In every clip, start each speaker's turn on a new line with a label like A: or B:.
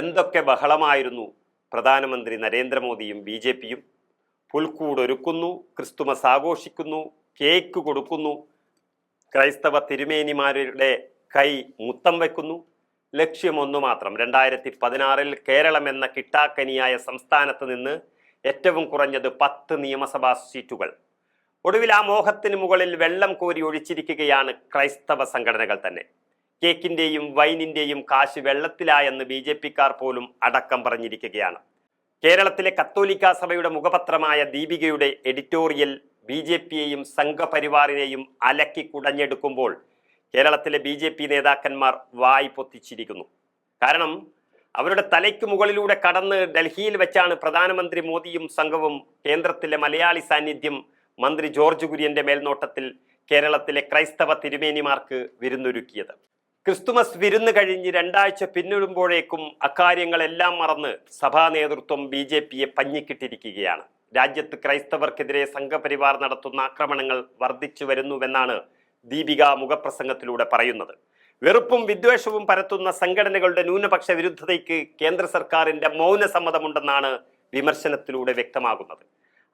A: എന്തൊക്കെ ബഹളമായിരുന്നു പ്രധാനമന്ത്രി നരേന്ദ്രമോദിയും ബി ജെ പിയും. പുൽക്കൂടൊരുക്കുന്നു ക്രിസ്തുമസ് ആഘോഷിക്കുന്നു കേക്ക് കൊടുക്കുന്നു. ക്രൈസ്തവ തിരുമേനിമാരുടെ കൈ മുത്തം വയ്ക്കുന്നു ലക്ഷ്യമൊന്നു മാത്രം രണ്ടായിരത്തി പതിനാറിൽ കേരളം എന്ന കിട്ടാക്കനിയായ സംസ്ഥാനത്ത് നിന്ന് ഏറ്റവും കുറഞ്ഞത് പത്ത് നിയമസഭാ സീറ്റുകൾ. ഒടുവിൽ ആ മോഹത്തിന് മുകളിൽ വെള്ളം കോരി ഒഴിച്ചിരിക്കുകയാണ് ക്രൈസ്തവ സംഘടനകൾ തന്നെ. കേക്കിന്റെയും വൈനിന്റെയും കാശ് വെള്ളത്തിലായെന്ന് ബി ജെ പിക്കാർ പോലും അടക്കം പറഞ്ഞിരിക്കുകയാണ്. കേരളത്തിലെ കത്തോലിക്ക സഭയുടെ മുഖപത്രമായ ദീപികയുടെ എഡിറ്റോറിയൽ ബി ജെ പിയെയും സംഘപരിവാറിനെയും അലക്കി കുടഞ്ഞെടുക്കുമ്പോൾ കേരളത്തിലെ ബി ജെ പി നേതാക്കന്മാർ വായി പൊത്തിച്ചിരിക്കുന്നു. കാരണം അവരുടെ തലയ്ക്ക് മുകളിലൂടെ കടന്ന് ഡൽഹിയിൽ വെച്ചാണ് പ്രധാനമന്ത്രി മോദിയും സംഘവും കേന്ദ്രത്തിലെ മലയാളി സാന്നിധ്യം മന്ത്രി ജോർജ് കുര്യന്റെ മേൽനോട്ടത്തിൽ കേരളത്തിലെ ക്രൈസ്തവ തിരുമേനിമാർക്ക് വിരുന്നൊരുക്കിയത്. ക്രിസ്തുമസ് വിരുന്ന് കഴിഞ്ഞ് രണ്ടാഴ്ച പിന്നിടുമ്പോഴേക്കും അക്കാര്യങ്ങളെല്ലാം മറന്ന് സഭാ നേതൃത്വം ബി ജെ പിയെ പഞ്ഞിക്കിട്ടിരിക്കുകയാണ്. രാജ്യത്ത് ക്രൈസ്തവർക്കെതിരെ സംഘപരിവാർ നടത്തുന്ന ആക്രമണങ്ങൾ വർദ്ധിച്ചു വരുന്നുവെന്നാണ് ദീപിക മുഖപ്രസംഗത്തിലൂടെ പറയുന്നത്. വെറുപ്പും വിദ്വേഷവും പരത്തുന്ന സംഘടനകളുടെ ന്യൂനപക്ഷ വിരുദ്ധതയ്ക്ക് കേന്ദ്ര സർക്കാരിന്റെ മൗന സമ്മതമുണ്ടെന്നാണ് വിമർശനത്തിലൂടെ വ്യക്തമാകുന്നത്.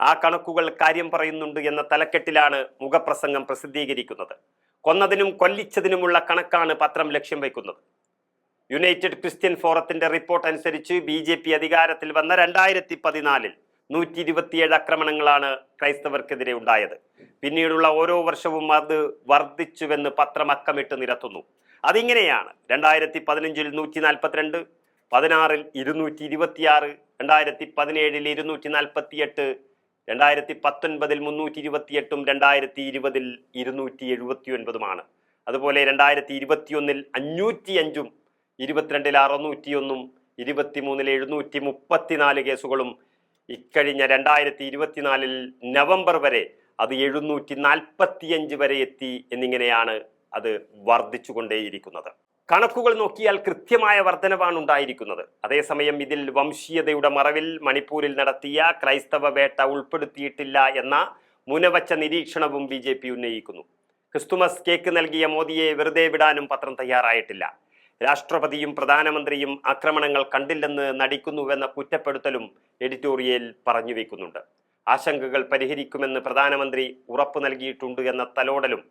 A: ആ കണക്കുകൾ കാര്യം പറയുന്നുണ്ട് എന്ന തലക്കെട്ടിലാണ് മുഖപ്രസംഗം പ്രസിദ്ധീകരിക്കുന്നത്. കൊന്നതിനും കൊല്ലിച്ചതിനുമുള്ള കണക്കാണ് പത്രം ലക്ഷ്യം വയ്ക്കുന്നത്. യുണൈറ്റഡ് ക്രിസ്ത്യൻ ഫോറത്തിന്റെ റിപ്പോർട്ട് അനുസരിച്ച് ബി ജെ പി അധികാരത്തിൽ വന്ന രണ്ടായിരത്തി പതിനാലിൽ നൂറ്റി ഇരുപത്തിയേഴ് ആക്രമണങ്ങളാണ് ക്രൈസ്തവർക്കെതിരെ ഉണ്ടായത്. പിന്നീടുള്ള ഓരോ വർഷവും അത് വർദ്ധിച്ചുവെന്ന് പത്രം അക്കമിട്ട് നിരത്തുന്നു. അതിങ്ങനെയാണ് രണ്ടായിരത്തി പതിനഞ്ചിൽ നൂറ്റി നാൽപ്പത്തിരണ്ട് പതിനാറിൽ ഇരുന്നൂറ്റി ഇരുപത്തിയാറ് രണ്ടായിരത്തി പതിനേഴിൽ ഇരുന്നൂറ്റി നാൽപ്പത്തിയെട്ട് രണ്ടായിരത്തി പത്തൊൻപതിൽ മുന്നൂറ്റി ഇരുപത്തിയെട്ടും രണ്ടായിരത്തി ഇരുപതിൽ ഇരുന്നൂറ്റി എഴുപത്തി ഒൻപതുമാണ് അതുപോലെ രണ്ടായിരത്തി ഇരുപത്തിയൊന്നിൽ അഞ്ഞൂറ്റി അഞ്ചും ഇരുപത്തിരണ്ടിൽ അറുന്നൂറ്റിയൊന്നും ഇരുപത്തിമൂന്നിൽ എഴുന്നൂറ്റി മുപ്പത്തിനാല് കേസുകളും. ഇക്കഴിഞ്ഞ രണ്ടായിരത്തി ഇരുപത്തിനാലിൽ നവംബർ വരെ അത് എഴുന്നൂറ്റി നാൽപ്പത്തിയഞ്ച് വരെ എത്തി എന്നിങ്ങനെയാണ് അത് വർദ്ധിച്ചുകൊണ്ടേയിരിക്കുന്നത്. കണക്കുകൾ നോക്കിയാൽ കൃത്യമായ വർധനവാണ് ഉണ്ടായിരിക്കുന്നത്. അതേസമയം ഇതിൽ വംശീയതയുടെ മറവിൽ മണിപ്പൂരിൽ നടത്തിയ ക്രൈസ്തവ വേട്ട ഉൾപ്പെടുത്തിയിട്ടില്ല എന്ന മുനവച്ച നിരീക്ഷണവും ബി ജെ പി ഉന്നയിക്കുന്നു. ക്രിസ്തുമസ് കേക്ക് നൽകിയ മോദിയെ വെറുതെ വിടാനും പത്രം തയ്യാറായിട്ടില്ല. രാഷ്ട്രപതിയും പ്രധാനമന്ത്രിയും ആക്രമണങ്ങൾ കണ്ടില്ലെന്ന് നടിക്കുന്നുവെന്ന കുറ്റപ്പെടുത്തലും എഡിറ്റോറിയൽ പറഞ്ഞു വയ്ക്കുന്നുണ്ട് ആശങ്കകൾ പരിഹരിക്കുമെന്ന് പ്രധാനമന്ത്രി ഉറപ്പു നൽകിയിട്ടുണ്ട് എന്ന തലോടലും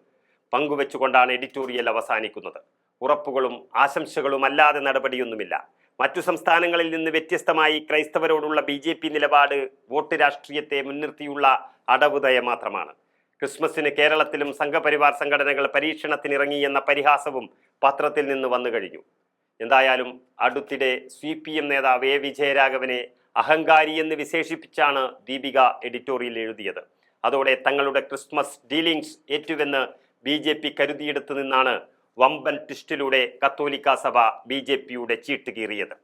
A: പങ്കുവെച്ചുകൊണ്ടാണ് എഡിറ്റോറിയൽ അവസാനിക്കുന്നത്. ഉറപ്പുകളും ആശംസകളും അല്ലാതെ നടപടിയൊന്നുമില്ല. മറ്റു സംസ്ഥാനങ്ങളിൽ നിന്ന് വ്യത്യസ്തമായി ക്രൈസ്തവരോടുള്ള ബി ജെ പി നിലപാട് വോട്ട് രാഷ്ട്രീയത്തെ മുൻനിർത്തിയുള്ള അടവുതയ മാത്രമാണ്. ക്രിസ്മസിന് കേരളത്തിലും സംഘപരിവാർ സംഘടനകൾ പരീക്ഷണത്തിനിറങ്ങി എന്ന പരിഹാസവും പത്രത്തിൽ നിന്ന് വന്നു കഴിഞ്ഞു. എന്തായാലും അടുത്തിടെ സി പി എം നേതാവ് എ വിജയരാഘവനെ അഹങ്കാരി എന്ന് വിശേഷിപ്പിച്ചാണ് ദീപിക എഡിറ്റോറിയൽ എഴുതിയത്. അതോടെ തങ്ങളുടെ ക്രിസ്മസ് ഡീലിംഗ്സ് ഏറ്റുവെന്ന് ബി ജെ പി കരുതിയെടുത്തു നിന്നാണ് വമ്പൻ ട്വിസ്റ്റിലൂടെ കത്തോലിക്കാ സഭ ബി ജെ പിയുടെ ചീട്ട് കീറിയത്.